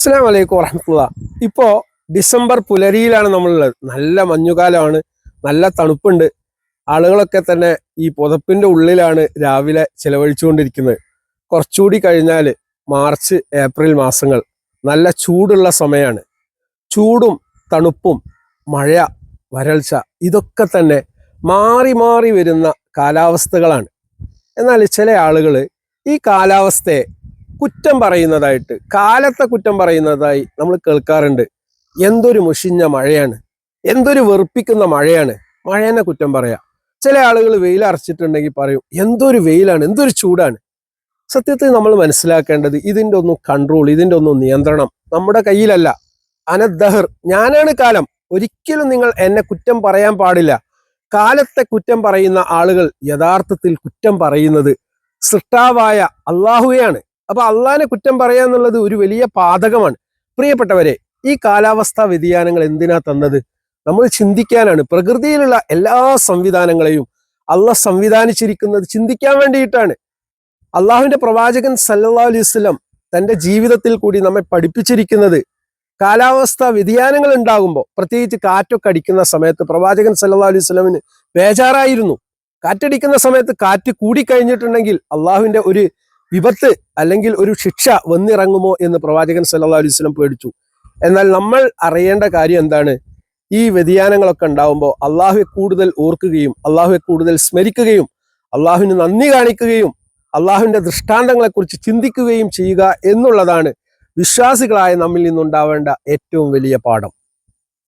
അസ്സാം വലൈക്കും വറഹമുല്ല ഇപ്പോ ഡിസംബർ പുലരിയിലാണ് നമ്മളുള്ളത്. നല്ല മഞ്ഞുകാലമാണ് നല്ല തണുപ്പുണ്ട്. ആളുകളൊക്കെ തന്നെ ഈ പുതപ്പിന്റെ ഉള്ളിലാണ് രാവിലെ ചിലവഴിച്ചുകൊണ്ടിരിക്കുന്നത്. കുറച്ചുകൂടി കഴിഞ്ഞാൽ മാർച്ച് ഏപ്രിൽ മാസങ്ങൾ നല്ല ചൂടുള്ള സമയമാണ് ചൂടും തണുപ്പും മഴ വരൾച്ച ഇതൊക്കെ തന്നെ മാറി മാറി വരുന്ന കാലാവസ്ഥകളാണ്. എന്നാൽ ചില ആളുകൾ ഈ കാലാവസ്ഥയെ കുറ്റം പറയുന്നതായിട്ട് കാലത്തെ കുറ്റം പറയുന്നതായി നമ്മൾ കേൾക്കാറുണ്ട്. എന്തൊരു മുഷിഞ്ഞ മഴയാണ് എന്തൊരു വെറുപ്പിക്കുന്ന മഴയാണ് മഴേനെ കുറ്റം പറയാം. ചില ആളുകൾ വെയിലറച്ചിട്ടുണ്ടെങ്കിൽ പറയും എന്തൊരു വെയിലാണ് എന്തൊരു ചൂടാണ്. സത്യത്തിൽ നമ്മൾ മനസ്സിലാക്കേണ്ടത് ഇതിന്റെ ഒന്നും കൺട്രോൾ ഇതിന്റെ ഒന്നും നിയന്ത്രണം നമ്മുടെ കയ്യിലല്ല. അനദ്ദഹർ ഞാനാണ് കാലം. ഒരിക്കലും നിങ്ങൾ എന്നെ കുറ്റം പറയാൻ പാടില്ല. കാലത്തെ കുറ്റം പറയുന്ന ആളുകൾ യഥാർത്ഥത്തിൽ കുറ്റം പറയുന്നത് സൃഷ്ടാവായ അള്ളാഹുവെയാണ്. അപ്പൊ അള്ളാഹിനെ കുറ്റം പറയുക എന്നുള്ളത് ഒരു വലിയ പാതകമാണ്. പ്രിയപ്പെട്ടവരെ ഈ കാലാവസ്ഥാ വ്യതിയാനങ്ങൾ എന്തിനാ തന്നത്? നമ്മൾ ചിന്തിക്കാനാണ്. പ്രകൃതിയിലുള്ള എല്ലാ സംവിധാനങ്ങളെയും അള്ളാഹ് സംവിധാനിച്ചിരിക്കുന്നത് ചിന്തിക്കാൻ വേണ്ടിയിട്ടാണ്. അള്ളാഹുവിന്റെ പ്രവാചകൻ സല്ലാ അലൈഹി വസല്ലം തന്റെ ജീവിതത്തിൽ കൂടി നമ്മെ പഠിപ്പിച്ചിരിക്കുന്നത് കാലാവസ്ഥ വ്യതിയാനങ്ങൾ ഉണ്ടാകുമ്പോൾ പ്രത്യേകിച്ച് കാറ്റൊക്കെ അടിക്കുന്ന സമയത്ത് പ്രവാചകൻ സല്ലാ അലൈഹി സ്വലമിന് ബേജാറായിരുന്നു. കാറ്റടിക്കുന്ന സമയത്ത് കാറ്റ് കൂടിക്കഴിഞ്ഞിട്ടുണ്ടെങ്കിൽ അള്ളാഹുവിന്റെ ഒരു വിപത്ത് അല്ലെങ്കിൽ ഒരു ശിക്ഷ വന്നിറങ്ങുമോ എന്ന് പ്രവാചകൻ സല്ലല്ലാഹു അലൈഹി വസല്ലം പേടിച്ചു. എന്നാൽ നമ്മൾ അറിയേണ്ട കാര്യം എന്താണ്? ഈ വ്യതിയാനങ്ങളൊക്കെ ഉണ്ടാവുമ്പോൾ അള്ളാഹുവെ കൂടുതൽ ഓർക്കുകയും അള്ളാഹുവെ കൂടുതൽ സ്മരിക്കുകയും അള്ളാഹുവിന് നന്ദി കാണിക്കുകയും അള്ളാഹുവിന്റെ ദൃഷ്ടാന്തങ്ങളെക്കുറിച്ച് ചിന്തിക്കുകയും ചെയ്യുക എന്നുള്ളതാണ് വിശ്വാസികളായ നമ്മിൽ നിന്നുണ്ടാവേണ്ട ഏറ്റവും വലിയ പാഠം.